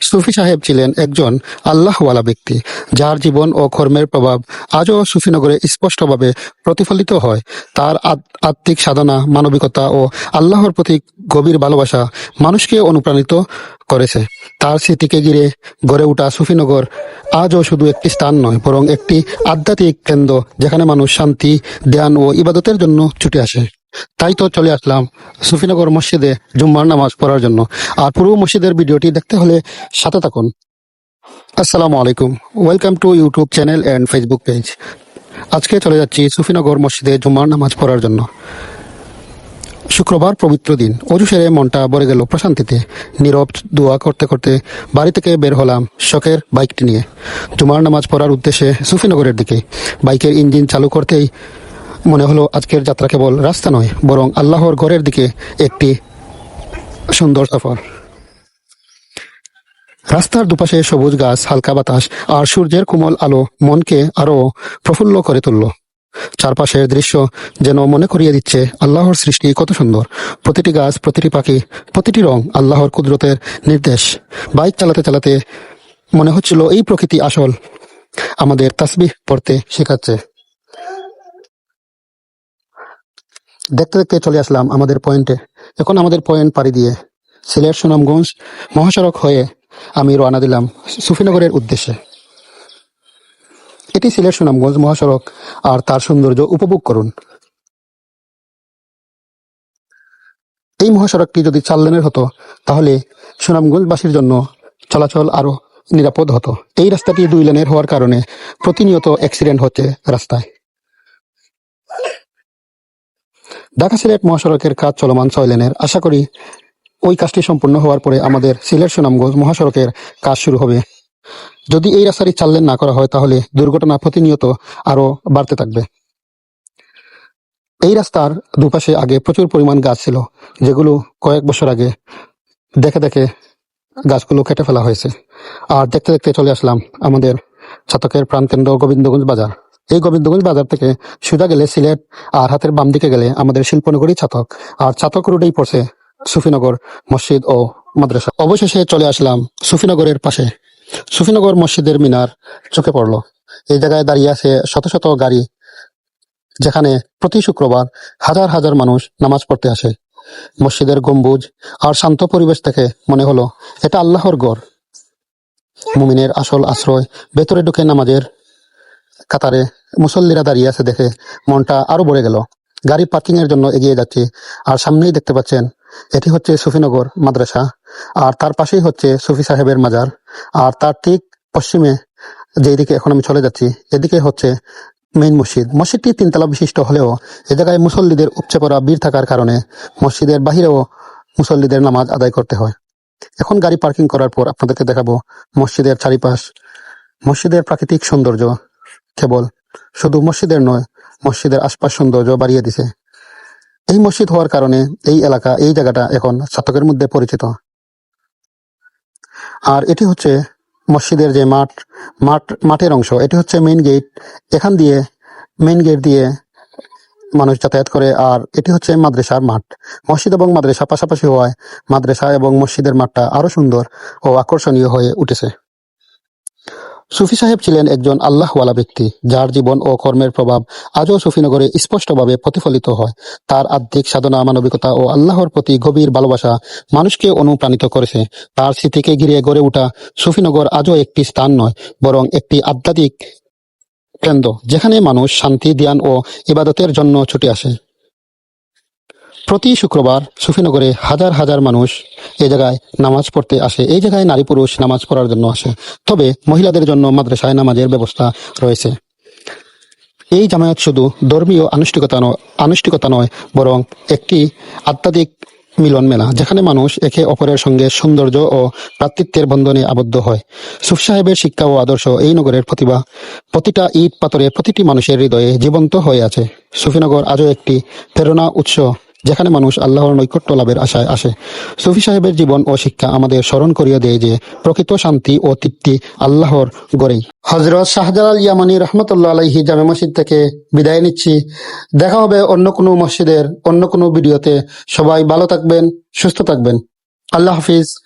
সুফি সাহেব ছিলেন একজন আল্লাহওয়ালা ব্যক্তি, যার জীবন ও কর্মের প্রভাব আজও সুফিনগরে স্পষ্টভাবে প্রতিফলিত হয়। তার আত- আত্মিক সাধনা, মানবিকতা ও আল্লাহর প্রতি গভীর ভালোবাসা মানুষকে অনুপ্রাণিত করেছে। তার স্মৃতিকে ঘিরে গড়ে ওঠা সুফিনগর আজও শুধু একটি স্থান নয়, বরং একটি আধ্যাত্মিক কেন্দ্র, যেখানে মানুষ শান্তি, ধ্যান ও ইবাদতের জন্য ছুটে আসে। তাই তো চলে আসলাম সুফিনগর মসজিদে জুম্মার নামাজ পড়ার জন্য। আর পুরো মসজিদের ভিডিওটি দেখতে হলে সাথে থাকুন। আসসালামু আলাইকুম। Welcome to YouTube channel and Facebook page আজকে চলে যাচ্ছি সুফিনগর মসজিদে জুম্মার নামাজ পড়ার জন্য। শুক্রবার পবিত্র দিন। অজু সেরে মনটা ভরে গেল প্রশান্তিতে। নীরব দোয়া করতে করতে বাড়ি থেকে বের হলাম শখের বাইকটি নিয়ে। জুমার নামাজ পড়ার উদ্দেশ্যে সুফিনগরের দিকে। বাইকের ইঞ্জিন চালু করতেই মনে হলো আজকের যাত্রা কেবল রাস্তা নয়, বরং আল্লাহর ঘরের দিকে একটি সুন্দর সফর। রাস্তার দুপাশে সবুজ গাছ, হালকা বাতাস, আর সূর্যের কোমল আলো মনকে আরও প্রফুল্ল করে তুলল। চারপাশের দৃশ্য যেন মনে করিয়ে দিচ্ছে আল্লাহর সৃষ্টি কত সুন্দর। প্রতিটি গাছ, প্রতিটি পাখি, প্রতিটি রং আল্লাহর কুদরতের নির্দেশ। বাইক চালাতে চালাতে মনে হচ্ছিল এই প্রকৃতি আসল। আমাদের তাসবিহ পড়তে শেখাচ্ছে। দেখতে দেখতে চলে আসলাম আমাদের পয়েন্টে। এখন আমাদের পয়েন্ট পাড়ি দিয়ে সিলেট সুনামগঞ্জ মহাসড়ক হয়ে আমি রওনা দিলাম সুফিনগরের উদ্দেশ্যে। এটি সিলেট সুনামগঞ্জ মহাসড়ক আর তার সৌন্দর্য উপভোগ করুন। এই মহাসড়কটি যদি চার লেনের হতো, তাহলে সুনামগঞ্জবাসীর জন্য চলাচল আরও নিরাপদ হতো। এই রাস্তাটি দুই লেনের হওয়ার কারণে প্রতিনিয়ত অ্যাক্সিডেন্ট হচ্ছে রাস্তায়। ঢাকা সিলেট মহাসড়কের কাজ চলমান ছয় লেনের আশা করি ওই কাজটি সম্পূর্ণ হওয়ার পরে আমাদের সিলেট সুনামগঞ্জ মহাসড়কের কাজ শুরু হবে। যদি এই রাস্তাটি চার লেন না করা হয়, তাহলে দুর্ঘটনা প্রতিনিয়ত আরও বাড়তে থাকবে। এই রাস্তার দুপাশে আগে প্রচুর পরিমাণ গাছ ছিল, যেগুলো কয়েক বছর আগে দেখে দেখে গাছগুলো কেটে ফেলা হয়েছে। আর দেখতে দেখতে চলে আসলাম আমাদের ছাতকের প্রাণকেন্দ্র গোবিন্দগঞ্জ বাজার। এই গোবিন্দগঞ্জ বাজার থেকে সোজা গেলে সিলেট আর হাতের বাম দিকে গেলে আমাদের শিল্পনগরী ছাতক। আর ছাতক রোডেই পড়ছে সুফিনগর মসজিদ ও মাদ্রাসা। অবশেষে চলে আসলাম সুফিনগরের পাশে। সুফিনগর মসজিদের মিনার চোখে পড়ল। এই জায়গায় দাঁড়িয়ে আছে শত শত গাড়ি, যেখানে প্রতি শুক্রবার হাজার হাজার মানুষ নামাজ পড়তে আসে। মসজিদের গম্বুজ আর শান্ত পরিবেশ থেকে মনে হলো, এটা আল্লাহর গড় মুমিনের আসল আশ্রয় ভেতরে ঢুকে নামাজের কাতারে মুসল্লিরা দাঁড়িয়ে আছে দেখে মনটা আরও ভরে গেল। গাড়ি পার্কিং এর জন্য এগিয়ে যাচ্ছি আর সামনেই দেখতে পাচ্ছেন এটি হচ্ছে সুফিনগর মাদ্রাসা আর তার পাশেই হচ্ছে সুফি সাহেবের মাজার আর তার ঠিক পশ্চিমে যেদিকে এখন আমি চলে যাচ্ছি এদিকে হচ্ছে মেইন মসজিদ। মসজিদটি তিনতলা বিশিষ্ট হলেও এ জায়গায় মুসল্লিদের উপচে পড়া ভিড় থাকার কারণে মসজিদের বাহিরেও মুসল্লিদের নামাজ আদায় করতে হয়। এখন গাড়ি পার্কিং করার পর আপনাদেরকে দেখাবো মসজিদের চারিপাশ। মসজিদের প্রাকৃতিক সৌন্দর্য কেবল শুধু মসজিদের নয়, মসজিদের আশপাশ সৌন্দর্য বাড়িয়ে দিছে। এই মসজিদ হওয়ার কারণে এই এলাকা, এই জায়গাটা এখন শতকের মধ্যে পরিচিত। আর এটি হচ্ছে মসজিদের যে মাঠ মাঠ, মাঠের অংশ, এটি হচ্ছে মেইন গেট এখান দিয়ে মেইন গেট দিয়ে মানুষ যাতায়াত করে, আর এটি হচ্ছে মাদ্রাসার মাঠ। মসজিদ এবং মাদ্রাসা পাশাপাশি হওয়ায় মাদ্রাসা এবং মসজিদের মাঠটা আরও সুন্দর ও আকর্ষণীয় হয়ে উঠেছে। সুফি সাহেব ছিলেন একজন আল্লাহওয়ালা ব্যক্তি, যার জীবন ও কর্মের প্রভাব আজও সুফিনগরে স্পষ্টভাবে প্রতিফলিত হয়। তার আধ্যাত্মিক সাধনা, মানবিকতা ও আল্লাহর প্রতি গভীর ভালোবাসা মানুষকে অনুপ্রাণিত করেছে। তার স্মৃতিকে ঘিরে গড়ে ওঠা সুফিনগর আজও একটি স্থান নয়, বরং একটি আধ্যাত্মিক কেন্দ্র, যেখানে মানুষ শান্তি ধ্যান ও ইবাদতের জন্য ছুটে আসে। প্রতি শুক্রবার সুফিনগরে হাজার হাজার মানুষ এই জায়গায় নামাজ পড়তে আসে। এই জায়গায় নারী পুরুষ নামাজ পড়ার জন্য আসে। তবে মহিলাদের জন্য মাদ্রাসায় নামাজের ব্যবস্থা রয়েছে। এই জামায়াত শুধু ধর্মীয় আনুষ্ঠিকতা নয় আনুষ্ঠিকতা নয়, বরং একটি আধ্যাত্মিক মিলন মেলা, যেখানে মানুষ একে অপরের সঙ্গে সৌন্দর্য ও ভ্রাতৃত্বের বন্ধনে আবদ্ধ হয়। সুফ সাহেবের শিক্ষা ও আদর্শ এই নগরের প্রতিভা। প্রতিটা ইট পাথরে প্রতিটি মানুষের হৃদয়ে জীবন্ত হয়ে আছে। সুফিনগর আজও একটি প্রেরণা উৎস। যেখানে মানুষ আল্লাহর নৈকট্য লাভের আশায় আসে। সুফি সাহেবের জীবন ও শিক্ষা আমাদের স্মরণ করিয়ে দেয় যে, প্রকৃত শান্তি ও তৃপ্তি আল্লাহর গড়েই। হজরত শাহজালাল ইয়ামানি রহমতুল্লাহ আলহি জামে মসজিদ থেকে বিদায় নিচ্ছি। দেখা হবে অন্য কোনো মসজিদের, অন্য কোনো ভিডিওতে। সবাই ভালো থাকবেন, সুস্থ থাকবেন। আল্লাহ হাফিজ।